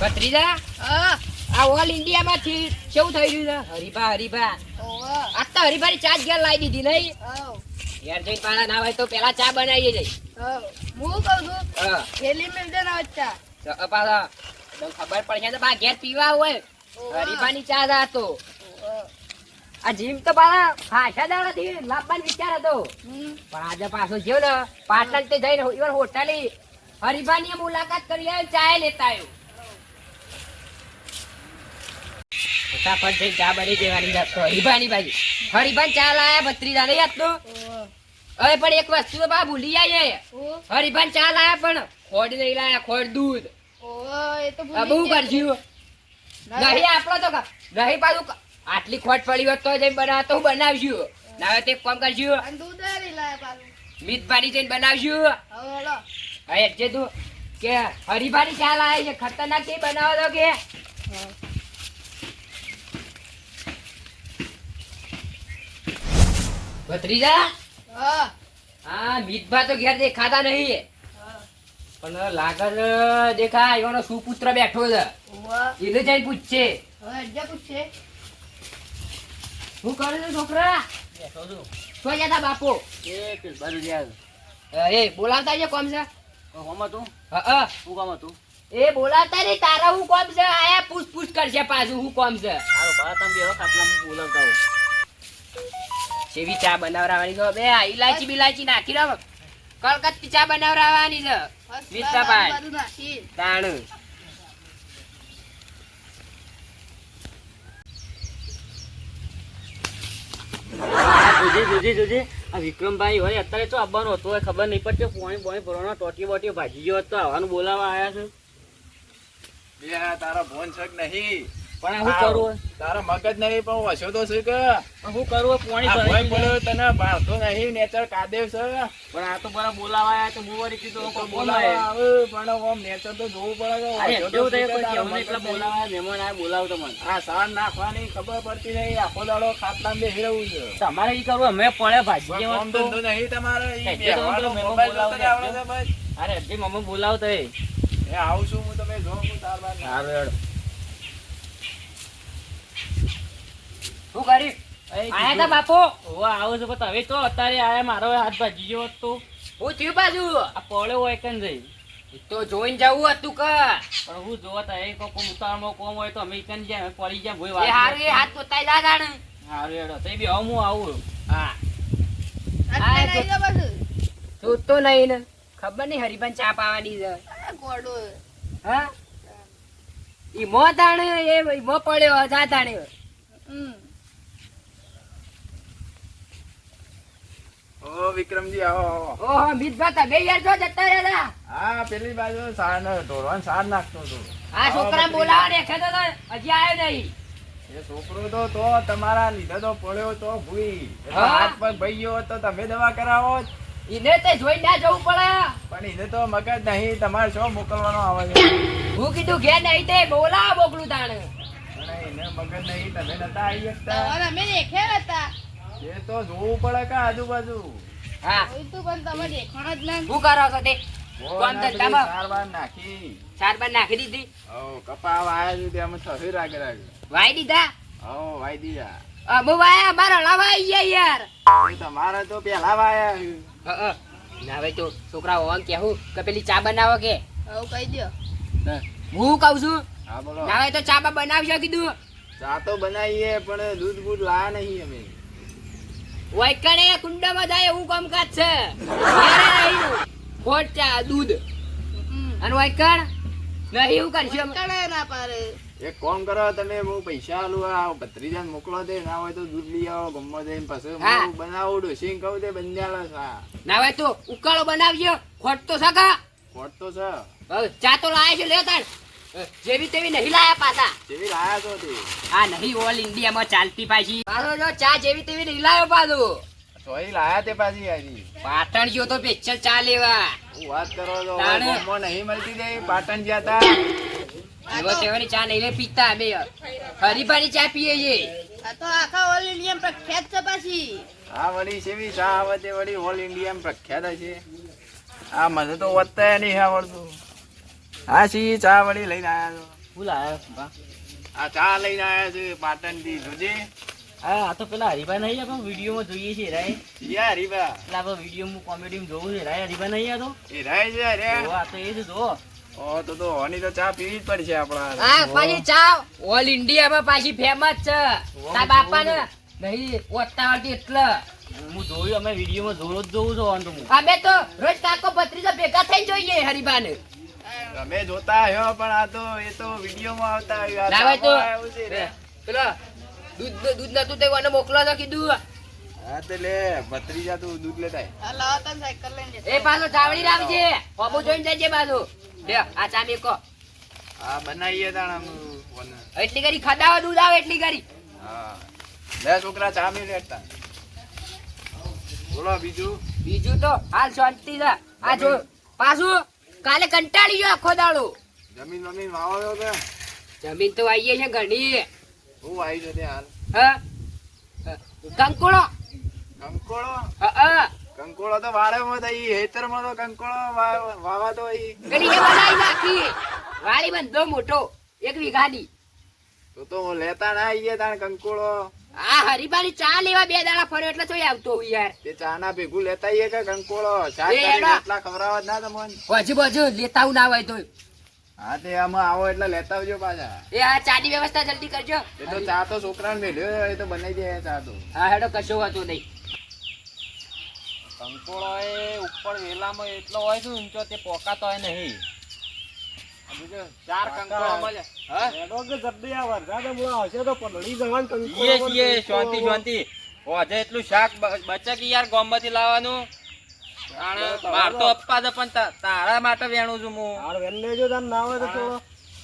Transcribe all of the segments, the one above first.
ભત્રીજા? આ ઓલ ઇન્ડિયામાંથી કેવું થઈ રહ્યું છે? હરીભા હરીભા. આજ તો હરીભાની ચા ઘેર લાવી દીધી નહીં ઘેર જઈને પાણા ના હોય તો પેલા ચા બનાવી જઈ. હું કહું છું થેલી મિલ દે ના ચા. પાછા ખબર પડશે તો બા ઘેર પીવા હોય. હરીભાની ચા દા આ તો. આ જીમ તો પાછા ખાસા દાડાથી લાભવાનો વિચાર હતો. પણ આજે પાછો ગયો ને પાટણ તે જઈને ઈવન હોટલે હરીભાની મુલાકાત કરી આવ્યો ચાય લેતા આવ્યો ફટાફટ જઈ ચા બની દેવાની જાત હરીભાની બાજુ. હરીભાન ચા લાયા ભત્રીજા નહીં આપતો તો? હવે પણ એક વસ્તુ બા ભૂલી આવીએ હરીભાન ચા લાયા પણ ખોડ નહીં લાયા ખોડ દૂધ. એ બહુ કરશું નહીં આપણો તો નહીં પાછું આટલી ખોટ પડી હોત તો જઈ બનાવતો હું બનાવશું ના તે કોમ કરશું મીત પાણી જઈને બનાવશું હવે જે તું કે હરીભાની ચા લાવે છે ખતરનાક કેવી બનાવો તો કે? ભત્રીજા? હા હા મીતભા તો ઘેર દેખાતા નહીં. હા પણ લાગર દેખા એનો સુપુત્ર બેઠો છે. એને જઈને પૂછશે. પૂછશે હું કરે છે છોકરા? શું જતા બાપો? અ, એ બોલાવતા છે કોમ છે? હા, હા. એ બોલાવતા નહીં તારા હું કોમ છે? આયા પૂછ પૂછ કરશે પાછું હું કોમ છે? જેવી ચા બનાવરાવાની બે આ ઇલાયચી બિલાયચી નાખી દો કલકત્તી ચા બનાવરાવાની છે. ફર્સ્ટ મીઠાભાઈ. ક્લાસ બધું નાખી. તાણું વિક્રમભાઈ હોય અત્યારે તો આવવાનો હતો ખબર નહીં પડતી. પોણી પોણી ભરવાનો ટોટી બોટી ભાજી ગયો હતો. આવવાનું બોલાવા આવ્યા છે. બે આ તારા ફોન છે નહીં. પણ આ શું કરવું? તારા મગજ નહીં પણ વસો તો શું કે. શું કરવું? પોણી ભરાઈ પડ્યો તને ભાળતો નહીં નેચર કાદેવ છે. પણ આ તો બરા બોલાવા આવ્યા તો હું વળી કીધું કોઈ બોલાવા બોલાવે પણ ઓમ નેચર તો જોવું પડે કે અરે વસો તો કેવું. એટલે બોલાવા મહેમાન આ બોલાવ બોલાવતો મને આ સાર નાખવાની ખબર પડતી નહીં આખો દાડો ખાટલામાં બેસી રહેવું છે. તમારે ઈ કરવું અમે પડે ભાજી પણ જેવા તો. નહીં તમારે ઈ તો મહેમાન મોબાઈલ જોતો આવડે છે બસ. અરે હજી મમ્મી બોલાવતો એ એ આવું છું હું તમે જો હું તાર બાર સારું શું કરી? આયા તા બાપો? ઓવા આવો છો પણ તમે તો અત્યારે આયા મારો હાથ ભાજી ગયો હતો. હું થયું પાછું આ પડ્યો હોય કે જઈ તો જોઈને જવું હતું કે. પણ હું જોવા તા એ કોઈ ઉતાવળમાં કોમ હોય તો અમે કન જાય પડી જાય ભોય વાત હારું એ હાથ પોતાય જા જાણ. હારું એડો તો બી હું આવું હા. તું તો નહીં ને. ખબર નહીં હરિભાન ચા પાવાની છે. ગોડો. હા? ઈ મો તાણે એ મો પડ્યો જા દાણે હમ. ઓ વિક્રમજી આવો આવો ઓહો મિતભા તમે યાર જો જતા રહ્યા હા પેલી બાજુ સાર ને ઢોરવાન સાર નાખતો હતો. આ છોકરા બોલાવા રેખે તો તો હજી આવ્યો નહીં. એ છોકરો તો તો તમારા લીધે તો પડ્યો તો ભૂઈ. હાથ પગ ભાઈ ગયો તો તમે દવા કરાવો. ઈને તે જોઈ ના જવું પડે. પણ એને તો મગજ નહીં તમારે શું મોકલવાનો આવે છે? હું કીધું ઘેર નહીં તે બોલા મોકલું તાણે. પણ એને મગજ નહીં તમે નતા આવી શકતા. તમારે અમે દેખ્યા હતા. એ તો જોવું પડે કે આજુબાજુ. હા. તું પણ તમે દેખાણો જ ના. શું કરો છો તે? કોણ ના તો પેલી તમે? સાર બાર નાખી. ચાર નાખી દીધી? ઓ કપાવ આયા દીધી અમે થશે રાગે રાગે વાય દીધા? ઓ વાય દીધા. અમે વાયા મારા હલાવા ગયા યાર. તમારે તો પેલા વાયા અ. ના હવે તો છોકરા હોવા કેવું કે પેલી ચા બનાવો કે? હવે કહી દો હું? કહું છું? હા બોલો. ના હવે તો ચા બા બનાવજો કીધું. ચા તો બનાવીએ પણ દૂધ બૂધ લાયા નહીં અમે. વૈકણે કુંડામાં જાય એવું કામકાજ છે. ખોટ ચા દૂધ. અને વૈકણ નહીં એવું કરશું. ના પારે એક કોમ કરો તમે બહુ પૈસા આલું આ ભત્રીજાને મોકલો દે ના હોય તો દૂધ લઈ આવો ગમો જઈને પછી બનાવું ડોસીને કહું તે બંને સા ના હોય તો ઉકાળો બનાવજો. ખોટ તો સકા ખોટ તો છે. ચા તો લાયા છે લે તાણ. જેવી તેવી નહીં લાયા પાછા. જેવી લાયા તો તે આ નહીં ઓલ ઇન્ડિયામાં ચાલતી પાછી. પાછો જો ચા જેવી તેવી નહીં લાયો પાછો. તોય લાયા તે પાછી આજી. પાટણ ગયો તો પેચલ ચા લેવા. હું વાત કરો તો મો નહીં મળતી દે પાટણ ગયા તા એવો તેવાની ચા નહીં લે પીતા અમે હરીફાની ચા પીએ છે. આ તો આખા ઓલ ઇન્ડિયા પ્રખ્યાત છે પાછી. હા વળી સેવી ચા આવે તે વળી ઓલ ઇન્ડિયામાં પ્રખ્યાત છે આ મને તો વધતા નહીં આવડતું. હા સી ચા વળી લઈને આવ્યા છો. આવ્યા બા? આ ચા લઈને આવ્યા છે પાટણથી જોજે. આ આ તો પેલા હરીભાઈ નહીં આપણે વિડીયોમાં જોઈએ છે રાય. યા રીબા એટલે આપણે વિડીયોમાં કોમેડીમાં જોવું છે રાય હરીભાઈ નહીં આ તો? એ રાય છે રે. આ તો એ જ જો ઓ તો તો હોની તો ચા પીવી જ પડશે આપણા હા પાછી ચા ઓલ ઇન્ડિયામાં પાછી ફેમસ છે. તારા બાપાને નહીં ઓટતા એટલે. હું જોયું અમે વિડીયોમાં જોરો જ જોઉં છું તો અમે તો રોજ કાકો ભત્રીજા ભેગા થઈ જોઈએ હરિબાને તમે જોતા આવ્યો પણ આ તો એ તો વિડીયોમાં આવતા આવ્યા. ના ભાઈ તો. પેલો દૂધ દૂધ નતું તે મને મોકલો તો કીધું. હા તે લે ભત્રીજા તું દૂધ લેતા. આ લાવો તમે સાયકલ લઈને. એ પાછો ચાવડી લાવજે. હોબુ જોઈને જજે પાછું. લે આ ચામી કો હા બનાવીએ તાણ આમ એટલી કરી ખડાવો દૂધ આવે એટલી કરી હા. લે છોકરા ચામી લેતા બોલો બીજું? બીજું તો હાલ શાંતિ છે. આ જો પાછું કાલે કંટાળી ગયો આખો દાડો. જમીન જમીન વાવો કે જમીન તો આવીએ છે ઘણી. હું આવી જો ત્યાં હા કંકોળો. કંકોળો? હા. કંકોળો તો વાળેમાં થઈ હેતર હેતરમાં તો કંકોળો વાવા તો ઈ ઘણી એ બનાવી નાખી. વાળી બંધો મોટો. એક વીઘાની. તો તો લેતા ના આવીએ તાણ કંકોળો. આ હરીબાની ચા લેવા બે દાડા ફર્યો એટલે ચોય આવતો હોય યાર. તે ચા ના ભેગું લેતા આવીએ કે કંકોળો? ચા કરીને એટલા ખવરાવા જ ના તમને બાજુ બાજુ લેતા આવું ના હોય તો હા તે આમાં આવો એટલે લેતા આવજો પાછા. એ આ ચાની વ્યવસ્થા જલ્દી કરજો. એ તો ચા તો છોકરાને મેલ્યો એ તો બનાવી દે ચા તો. હા હેડો કશો વાતો નહીં. કંકોળો એ ઉપર વેલામાં એટલો હોય છે ઊંચો તે પોકાતો હોય નહીં. આ શાંતિ શાંતિ. ઓજે એટલું શાક બચે કે યાર ગોમમાંથી લાવવાનું. માર તો અપ્પા છે પણ તારા માટે વેણું છું હું.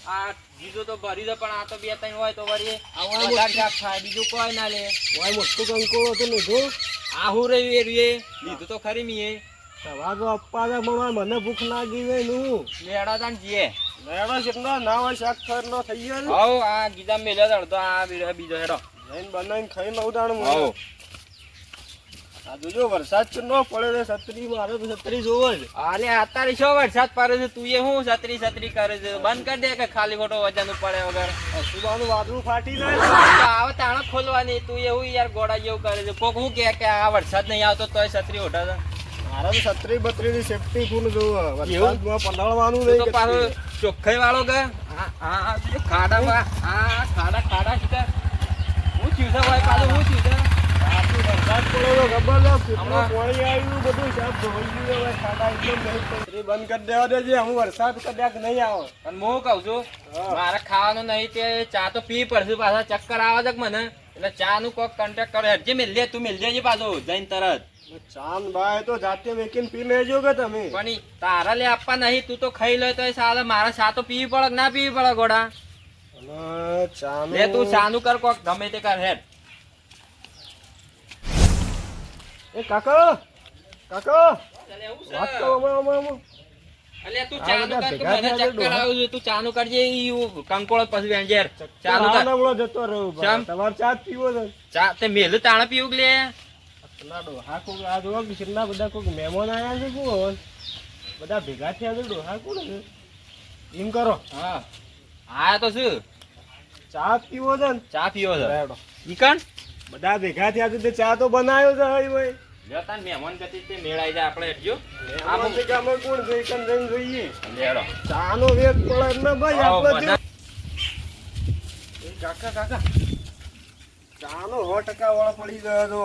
આ બીજું તો ભરી દે પણ આ તો બે ત્રણ હોય તો વળી વધારે શાક થાય બીજું કોઈ ના લે. આ હું રહ્યું એ રહ્યું એ. લીધું તો ખરી મીએ. મને ભૂખ લાગી ગઈ નું લેડા તાન જીએ. લેડો કેટલો ના હોય શાક ખર નો થઈ ગયો ને. આ ગીધા મેલ્યો તો આ બીજો હેડો. જઈને બનાવીને ખાઈ લઉં તાણ હું. હવ આ જોજો વરસાદ કેટલો પડે છે છત્રી મારે તો છત્રી જોવો જ આલે અત્યારે શું વરસાદ પડે છે તું એ હું છત્રી છત્રી કરે છે? બંધ કરી દે કે ખાલી ખોટો વજન પડે વગર? સુબાનું વાદળું ફાટી જાય. આવ આવે તાણ ખોલવાની તું એવું યાર ગોડા જેવું કરે છે. કોક હું કે કે આ વરસાદ નહીં આવતો તોય છત્રી ઓઢા છે. મારે તો છત્રી બત્રી ની સેફટી ફૂલ જોવો? વરસાદમાં પલળવાનું નહીં તો પાછો ચોખ્ખાઈ વાળો કે? આ આ આ ખાડા ખાડા છે હું થયું ભાઈ? પાછું હું હા. મારે ખાવાનું નહીં તે ચા તો પી પડશે પાછા. ચક્કર આવે છે મને? એટલે ચા નું કોક કોન્ટેક્ટ કરે. હજી મેલ તું મેલ પાછો. જઈને તરત. ચાંદ બાય તો જાતે વેકીને પી લેજો કે તમે. પણ તારા લે આપવા નહીં તું તો ખાઈ લે તો સાલે મારા તો પીવી પડે ના પીવી પડે ગોડા? ચાનું લે તું ચાનું કર કોક ગમે તે કર હેડ. એ કાકો કાકો વાત તો હમણાં. તું ચાનું કર તું મને ચક્કર આવ્યું છે તું ચાનું કરજે ઈ ઈ કંકોળો પછી વેંજેર ચાનું કર. જતો રહ્યો. ચમ? ચા પીવો છે. ચા તે મેલ તાણે પીવું લે? ના ડોહા કોક આ જોવો કે કેટલા બધા કોક મહેમાન આયા છે કોણ બધા ભેગા થયા છે ડોહા કોણ છે? એમ કરો. હા. હા તો શું? ચા પીવો છે ચા પીવો છે. બધા ભેગા થયા છે ચા તો બનાવ્યો છે હઈ ભાઈ. તાન મહેમાન ગતિ તે મેળાઈ જાય આપણે આમાં તો કોણ એકન જઈને જોઈએ. લેડો ચા વેગ પડે ને ભાઈ આપણે બધા. કાકા કાકા. ચા નો સો ટકા વાળો પડી ગયો તો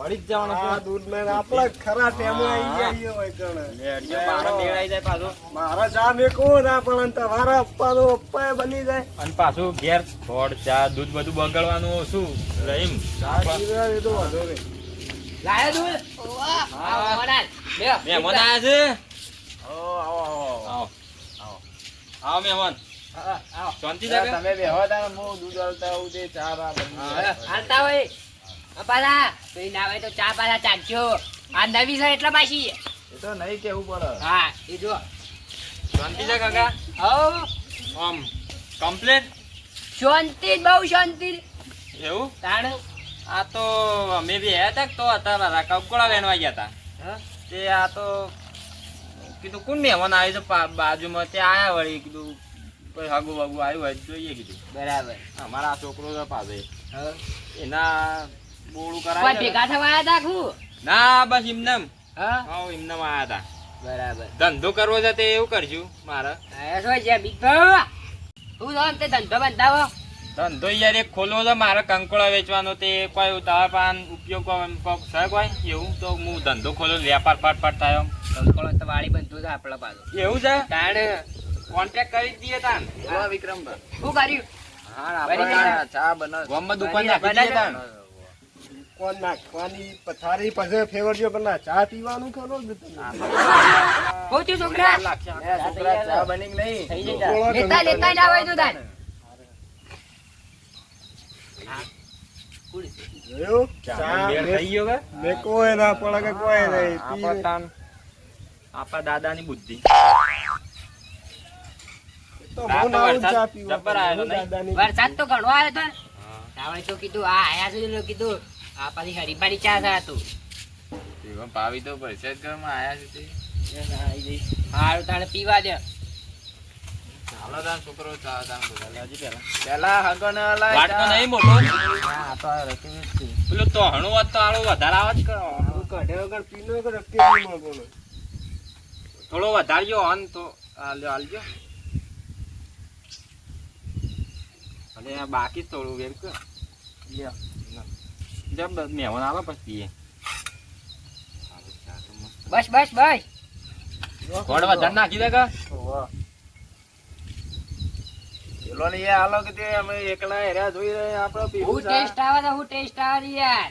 પડી જ જવાનો આ છે. દૂધ મેં આપણે ખરા ટેમો આવી જાય હોય કણે. મારા મેળાઈ જાય પાછો. મારા જામ ચા મેકવો આપણ પણ તમારા અપ્પાનો અપ્પાએ બની જાય. અને પાછું ઘેર ખોડ ચા દૂધ બધું બગડવાનું ઓછું રહીમ એ તો વાંધો નહીં. લાયો દૂધ? ઓવા. મહેમાન આયા છે? આવો આવો આવો આવો. આવો. મહેમાન. હા, આવો. શાંતિ તમે બેહો તા હું દૂધ આલતા આવું તે ચા બા બની હા, હાલતા હોય. પાછા કોઈ ના હોય તો ચા પાછા ચાખજો. આ નવી છે એટલે પાછી. એ તો નહીં કેવું પડે. હા એ જો શાંતિ છે કાકા? હવ. આમ કમ્પ્લેટ શાંતિ બહુ શાંતિ. એવું? તાણ? આ તો અમે બી હે તક તો હતા મારા કંકોળા વેણવા ગયા હતા. હા? તે આ તો કીધું કોણ મહેમાન આવ્યું છે બાજુમાં? તે આયા વળી કીધું કોઈ હાગુ વાગુ આવ્યું હોય જોઈએ કીધું. બરાબર. અમારા આ છોકરો તો પાસે એના બોળું કરાય ભેગા થવા આયા તા ખું? ના બસ એમનેમ હા? હા એમનેમ હતા બરાબર. ધંધો કરવો છે તે એવું કરશું મારે. શું છે તે ધંધો બંધાવો. ધંધો યાર એક ખોલવો છે મારે કંકોળા વેચવાનો તે કોઈ તારા પાન ઉપયોગ છે કોઈ? એવું? તો હું ધંધો ખોલો વેપાર પાટ થાય થયો કંકોળો તો વાળી બંધું છે આપણા પાછું એવું છે? તાણ કોન્ટેક્ટ કરી દઈએ તાન. બોલો વિક્રમભાઈ. શું કર્યું? હા આપણે ચા બનાવ ગામમાં દુકાન બની નાખી દઈએ કોણ નાખવાની પથારી પાસે ફેવરજો પણ ના ચા પીવાનું કરો જ તમે. બહુ થયું છોકરા છોકરા ચા બની નહીં લેતા લેતા ના હોય તો તાન જોયું? ચા ચા થઈ ગયો કે કોઈ ના પડે કે કોઈ નહીં આપણા પી- તાન દાદાની બુદ્ધિ તો હું ના વરસાદ ચા પીવા જબ્બર આયેલો હું નહીં? દાદાની વરસાદ તો ઘણો આવ્યો તો ને. તાવણે તો કીધું આ આયા છે કીધું આ પાછી હરીફાની ચા છે તું જીવન પાવી તો પડશે જ ઘરમાં આયા છે તે. હારું તાણે પીવા દે. ચાલો તાન છોકરો ચા પેલા હગો ને વાટકો નહીં મોટો. હા તો છે. પેલો તો આળો વધારે આવે જ કરો આવું વગર પીનો કે રખી નહીં મળતો ને. થોડો વધારજો અન તો આલ્યો આલજો અને બાકી જ થોડું વેર કર. લ્યો. ના. મહેમાન આવે પછી બસ બસ બસ ગોળ વધારે નાખી દે કે પેલો ને એ હાલો કે તે અમે એકલા હેરા જોઈ રહ્યા આપણે પીવું ચા. ટેસ્ટ આવે તો હું ટેસ્ટ આવે યાર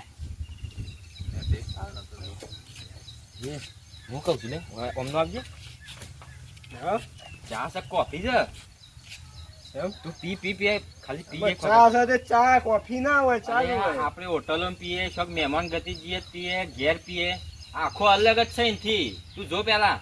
હું કહું છું ને અમનો આપજો હા? ચા છે કોફી છે? તું પી પી પી ખાલી પીએ ચા સાથે ચા કોફી ના હોય ચા. આપણે હોટલો પીએ સબ મહેમાન ગતિ જઈએ પીએ ઘેર પીએ આખો અલગ જ છે એનથી તું જો પેલા.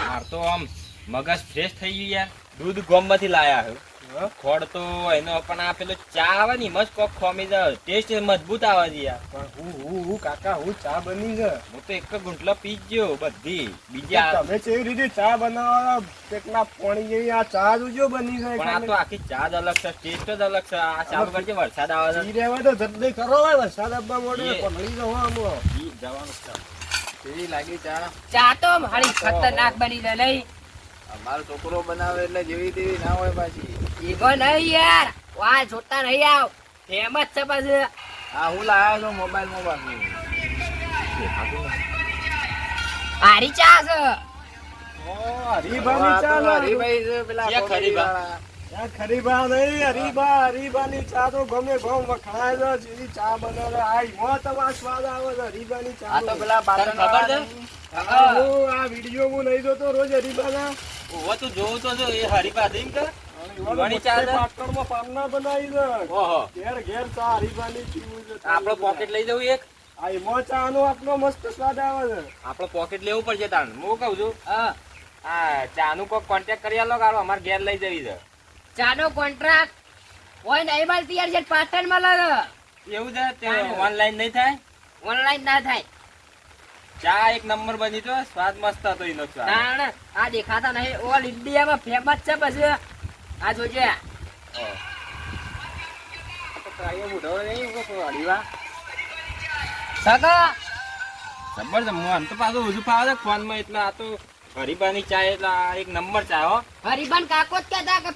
માર તો આમ મગજ ફ્રેશ થઈ ગયું યાર દૂધ ગોમમાંથી લાયા હે હા? ખોડ તો એનો પણ આ પેલો ચા આવે ને મસ્ત કોક ખોમી જાય. ટેસ્ટ મજબૂત આવે છે યાર. પણ હું હું હું કાકા હું ચા બની છે? હું તો એક ગુંટલો પી ગયો બધી. બીજા તમે કેવી રીતે ચા બનાવવા પેટના પાણી જેવી આ ચા જોજો બની છે પણ આ તો આખી ચા જ અલગ છે ટેસ્ટ જ અલગ છે. આ ચા વગર જે વરસાદ આવે છે. રહેવા તો જલ્દી કરો હોય વરસાદ અબ્બા મોડે. પલળી જવાનું ઈ જવાનું છે. કેવી લાગી ચા? ચા તો મારી ખતરનાક બની છે નહીં અમારો છોકરો બનાવે એટલે જેવી તેવી ના હોય પાછી. ઈગો નહીં યાર વાહ જોતા નહીં આવ. ફેમસ છે પછી. હા હું લાવ્યો છું મોબાઈલ મોબાઈલ હારી ચા છે. ઓ, ચા હરીભાઈ પેલા. યાર ખરીબા નહીં હરીબા હરીબાની ચા તો ગમે ગમ વખણાય છે જેવી ચા બનાવે. આ એમાં તમાર સ્વાદ આવે છે હરીબાની ચા આ તો પેલા પાટણ ખબર છે? હું આ વીડિયો હું નહીં જોતો રોજ હરીબાના ઓહો તું જોવું તો જો એ કે આપણો પોકેટ લઈ જવું એક? આ એમાં ચાનો આટલો મસ્ત સ્વાદ આવે આપણો પોકેટ લેવું પડશે તાણ. હું કહું છું? હા. આ ચાનું કોઈ કોન્ટેક્ટ કરી આલો કારો અમારે ઘેર લઈ જવી છે. ચાનો કોન્ટ્રાક્ટ હોય નહીં મળતી યાર છે પાટણમાં એવું છે? તે ઓનલાઈન નહીં થાય? ઓનલાઈન ના થાય. ચા એક નંબર બની તો સ્વાદ મસ્ત હતો એનો ચા આ દેખાતા નહીં. ઓલ ઇન્ડિયામાં ફેમસ છે પછી. આ જોજે તો પાછું ઓછું ફાવે ફોનમાં એટલે આ તો એટલે એક નંબર ચા હો. કાકો જ કહેતા કે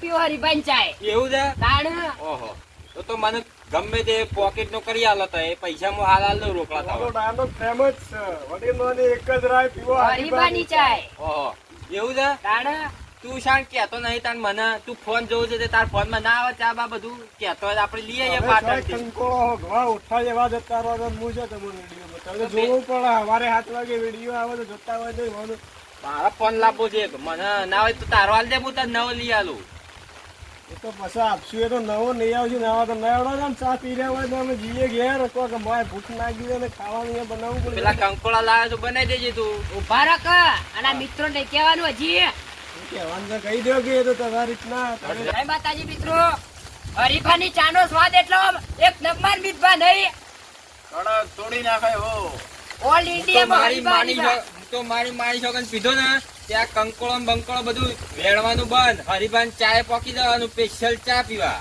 ચાય. એવું છે? તાણ? ઓહો. તો તો મને ગમે તે પોકેટ નો કરી આલો તો એ પૈસા હું હાલ હાલ રોકડા થવા ફેમસ છે. વડીલોને એક જ રાય પીવો હરિભાની ચાય. ઓહો. એવું છે? તાણ? તું શાણ કેતો નહીં તાર મને તું ફોન જોવું છે તાર ફોનમાં ના આવે ચા બા બધું કેતો આપડે લઈ આવીએ પાટણથી. કંકોળો ઘણા ઉઠા જેવા જતા રહો હું છે તમને વીડિયો બતાવું જોવું પણ અમારે સાત વાગે વીડિયો આવે તો જોતા હોય તો મારા ફોન લાવવો છે મને ના હોય તો તારો હાલ દે હું તાર નવો લઈ આલું. એ તો પછી આપશું એ તો નવો નહીં આવશે નવા તો નવડો છે ને ચા પી રહ્યા હોય તો અમે જઈએ ઘેર કહો કે મારે ભૂખ નાખી દે ને ખાવાનું એ બનાવવું પડે. પેલા કંકોળા લાવે તો બનાવી દેજે તું. ઊભા રાખ અને મિત્રો ને કહેવાનું હજી. કહેવાનું કહી દો કે એ તો તમારી રીતના જય માતાજી મિત્રો. હરીફાની ચાનો સ્વાદ એટલો એક નંબર મીઠા નહીં. કડક તોડી નાખે હો. ઓલ ઇન્ડિયામાં મારી માની તો મારી માની છોકન પીધો ને ત્યાં કંકોળો બંકોળો બધું વેણવાનું બંધ. હરિભાન ચાય પોકી દેવાનું સ્પેશિયલ ચા પીવા.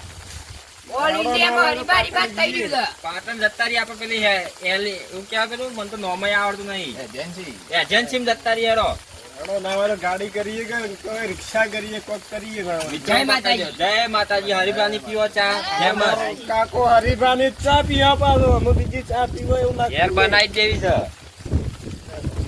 ઓલ ઇન્ડિયામાં હરીફા હરીફા થઈ રહ્યું છે. પાટણ દત્તારી આપણે પેલી હે એલ એવું કેવા પેલું? મને તો નોમય આવડતું નહીં. એજન્સી એજન્સી દત્તારી રહી હેરો. ના ગાડી કરીએ કે કોઈ રિક્ષા કરીએ કોક કરીએ ના જય માતાજી. જય માતાજી. હરિભાની પીવો ચા. જય કાકો હરીફાની ચા પીવા પાછો. અમે બીજી ચા પીવો એવું ઘેર બનાવી દેવી છે.